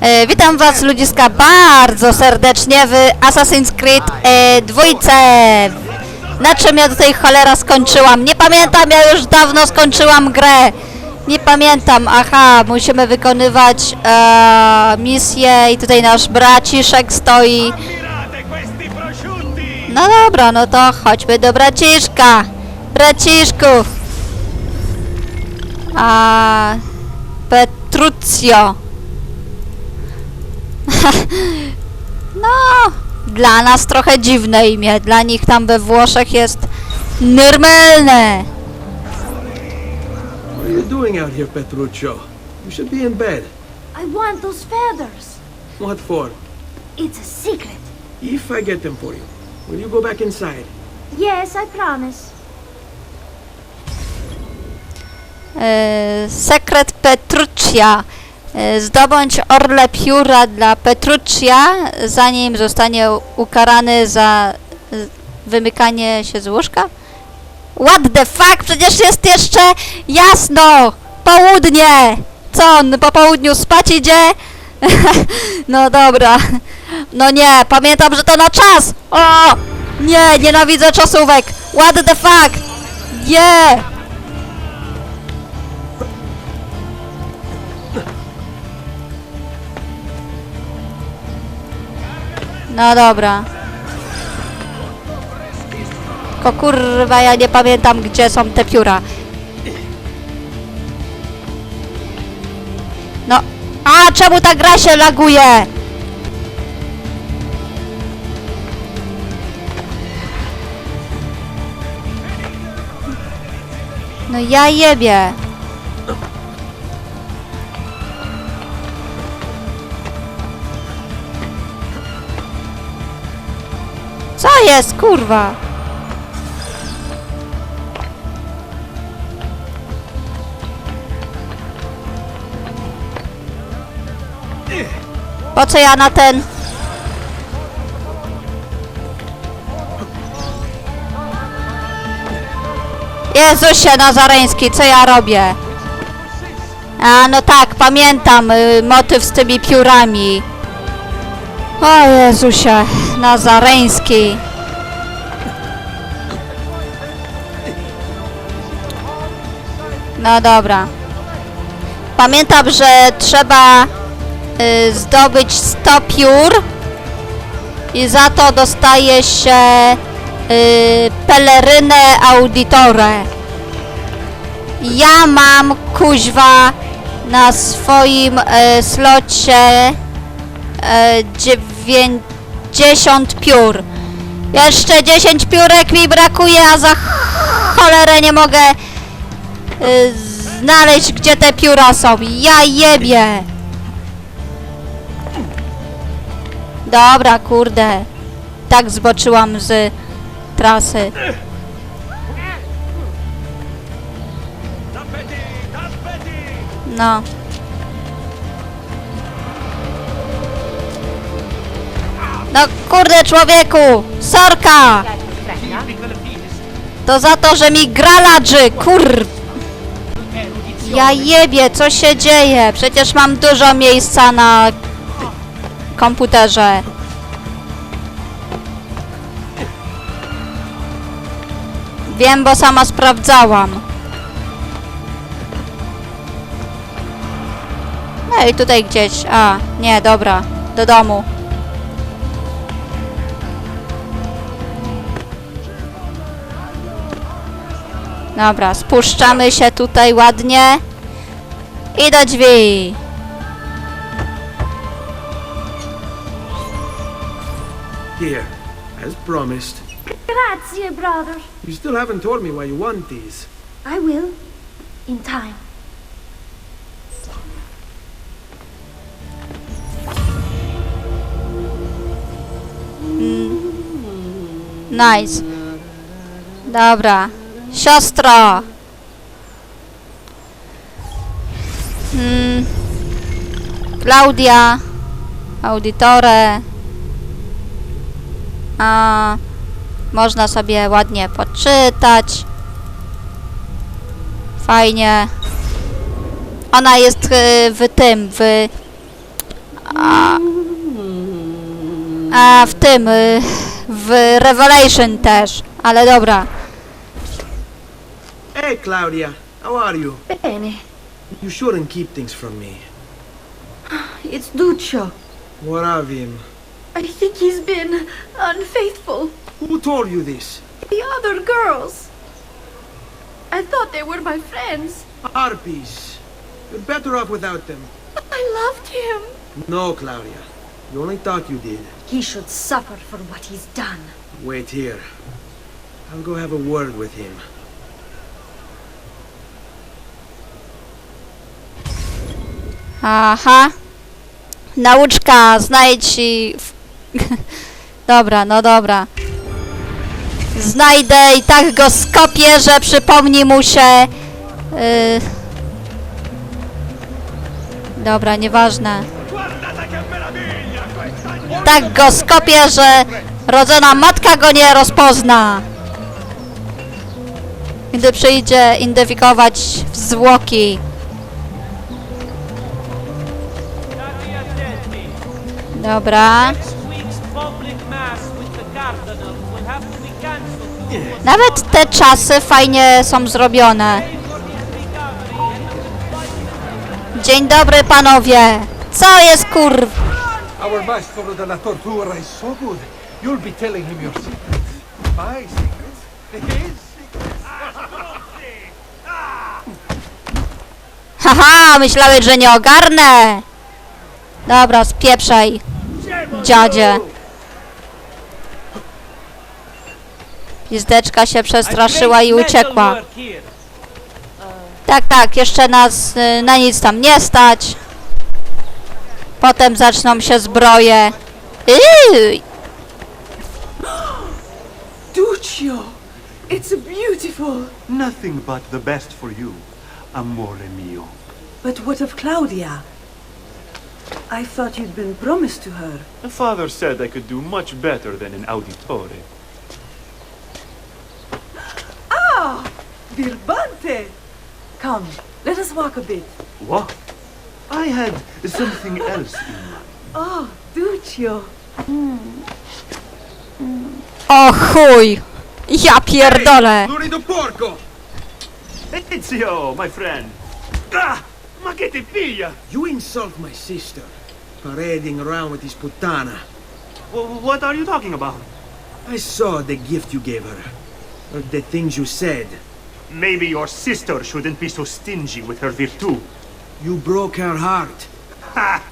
E, witam was ludziska bardzo serdecznie w Assassin's Creed e, dwójce. Na czym ja tutaj cholera skończyłam? Nie pamiętam, ja już dawno skończyłam grę. Nie pamiętam, aha, musimy wykonywać e, misję i tutaj nasz braciszek stoi. No dobra, no to chodźmy do braciszka. Braciszku. A Petruccio. no, dla nas trochę dziwne imię. Dla nich tam we Włoszech jest normalne. What are you doing out here, Petruccio? You should be in bed. I want those feathers. What for? It's a secret. If I get them for you, will you go back inside? Yes, I promise. E, sekret Petruccia. E, Zdobądź orle pióra dla Petruccia, zanim zostanie ukarany za e, wymykanie się z łóżka? What the fuck? Przecież jest jeszcze jasno! Południe! Co on po południu spać idzie? no dobra. No nie, pamiętam, że to na czas! O! Nie, nienawidzę czasówek! What the fuck? Nie! No dobra. Tylko kurwa, ja nie pamiętam, gdzie są te pióra. No. A, czemu ta gra się laguje? No ja jebie. Jest, kurwa? Po co ja na ten... Jezusie Nazareński, co ja robię? A, no tak, pamiętam y, motyw z tymi piórami. O Jezusie Nazareński. No dobra. Pamiętam, że trzeba y, zdobyć 100 piór i za to dostaje się y, pelerynę auditore. Ja mam kuźwa na swoim y, slocie e, 90 piór. Jeszcze 10 piórek mi brakuje, a za cholerę nie mogę znaleźć, gdzie te pióra są. Ja jebie. Dobra, kurde. Tak zboczyłam z trasy. No. No kurde człowieku! Sorka! To za to, że mi gra ladży, kur... Ja jebie, co się dzieje? Przecież mam dużo miejsca na komputerze. Wiem, bo sama sprawdzałam. No i tutaj gdzieś. A, nie, dobra. Do domu. Dobra, spuszczamy się tutaj ładnie. I do drzwi. Here, as promised. Grazie, brother. You still haven't told me why you want these. I will. In time. Nice. Dobra. Siostro! Hmm. Klaudia. Auditore. A, można sobie ładnie poczytać. Fajnie. Ona jest y, w tym, w A, a w tym, y, w Revelation też, ale dobra. Hey, Claudia. How are you? Bene. You shouldn't keep things from me. It's Duccio. What of him? I think he's been unfaithful. Who told you this? The other girls. I thought they were my friends. Harpies. You're better off without them. I loved him. No, Claudia. You only thought you did. He should suffer for what he's done. Wait here. I'll go have a word with him. Aha. Nauczka, znajdź i... Dobra, no dobra. Znajdę i tak go skopię, że przypomni mu się... y, Dobra, nieważne. Tak go skopię, że rodzona matka go nie rozpozna. Gdy przyjdzie identyfikować zwłoki. To Nawet te czasy fajnie są zrobione. Dzień dobry panowie. Co jest kur... Our della tortura is so good. You'll be telling him your. My? His? Haha, myślałeś, że nie ogarnę. Dobra, spieprzaj. Dziadzie. Pizdeczka się przestraszyła i uciekła. Tak, tak, jeszcze nas y, na nic tam nie stać. Potem zaczną się zbroje. Yy, Duccio! It's beautiful! Nothing but the best for you, amore mio. But what of Claudia? I thought you'd been promised to her. The father said I could do much better than an auditore. Ah! Birbante! Come, let us walk a bit. What? I had something else in mind. Oh, Duccio! o chuj. Ja pierdolę. Florido porco! Ezio, my friend! Ah! Ma che ti piglia? You insult my sister. Parading around with his putana. Wh- what are you talking about? I saw the gift you gave her. Uh, the things you said. Maybe your sister shouldn't be so stingy with her virtù. You broke her heart. Ha!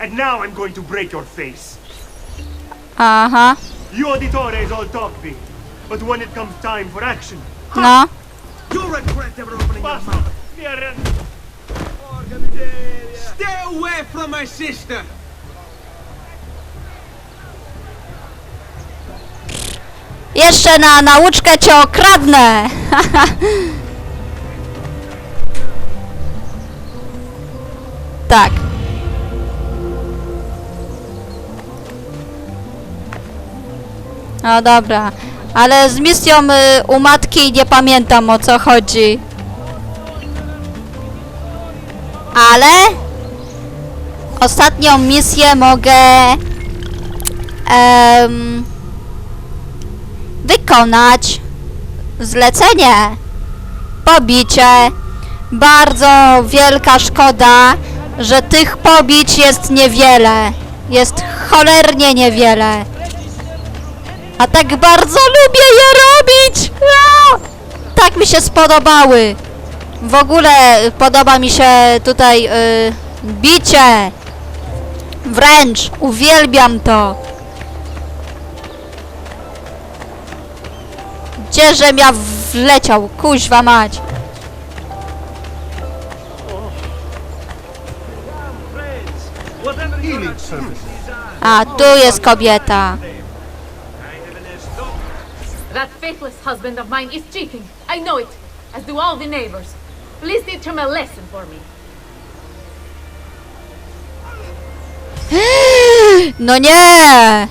And now I'm going to break your face. Aha. You auditores all talk big, but when it comes time for action, No. You'll regret ever opening your basta! mouth. Stay away from my sister! Jeszcze na nauczkę cię okradnę! tak. No dobra. Ale z misją y, u matki nie pamiętam o co chodzi. Ale ostatnią misję mogę em, wykonać zlecenie. Pobicie. Bardzo wielka szkoda, że tych pobić jest niewiele. Jest cholernie niewiele. A tak bardzo lubię je robić! Tak mi się spodobały. W ogóle podoba mi się tutaj y, bicie. Wręcz uwielbiam to. Gdzieżem ja wleciał, kuźwa mać. A, tu jest kobieta. That faithless husband of mine is cheating. I know it, as do all the neighbors. Please teach him a lesson for me. No nie!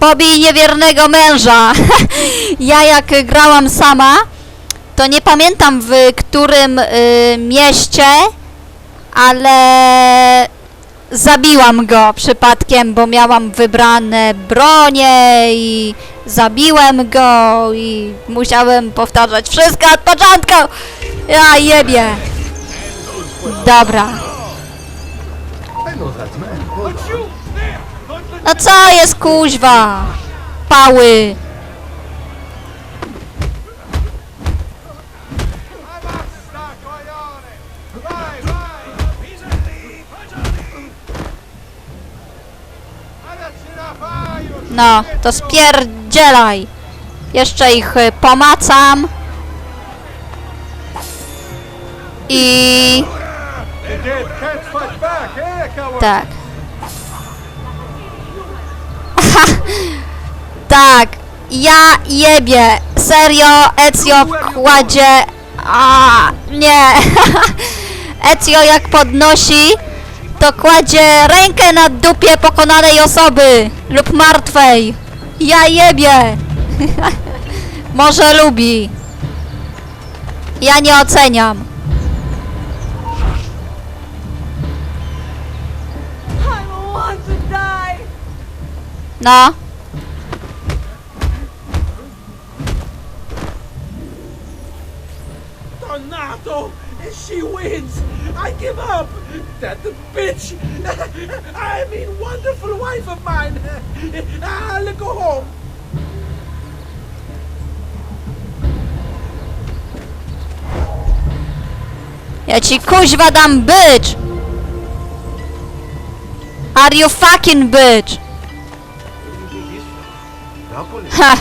Pobij niewiernego męża. ja jak grałam sama, to nie pamiętam w którym y, mieście, ale zabiłam go przypadkiem, bo miałam wybrane bronie i zabiłem go i musiałem powtarzać wszystko od początku. Ja jebie. Dobra. No co jest kuźwa? Pały. No, to spierdzielaj. Jeszcze ich y, pomacam. I tak. tak. Ja jebie. Serio, Ezio kładzie... A nie. Ezio jak podnosi, to kładzie rękę na dupie pokonanej osoby lub martwej. Ja jebie. Może lubi. Ja nie oceniam. No. Donato! She wins! Give up! That bitch! I mean, wonderful wife of mine! I'll go home! Ja ci kuźwa dam bitch! Are you fucking bitch? Ha!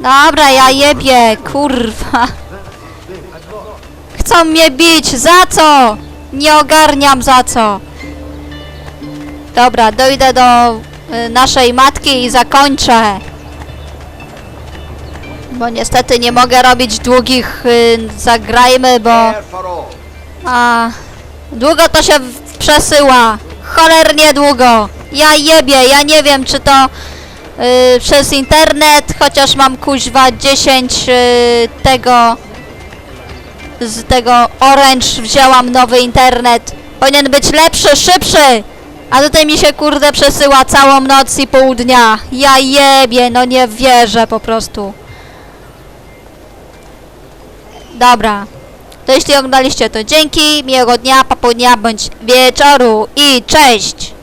Dobra, ja jebie, kurwa. Chcą mnie bić, za co? Nie ogarniam za co. Dobra, dojdę do y, naszej matki i zakończę. Bo niestety nie mogę robić długich y, zagrajmy, bo... A, długo to się przesyła. Cholernie długo. Ja jebie, ja nie wiem czy to y, przez internet, chociaż mam kuźwa 10 y, tego z tego Orange wzięłam nowy internet. Powinien być lepszy, szybszy. A tutaj mi się kurde przesyła całą noc i pół dnia. Ja jebie, no nie wierzę po prostu. Dobra. To jeśli oglądaliście to dzięki, miłego dnia, popołudnia bądź wieczoru i cześć!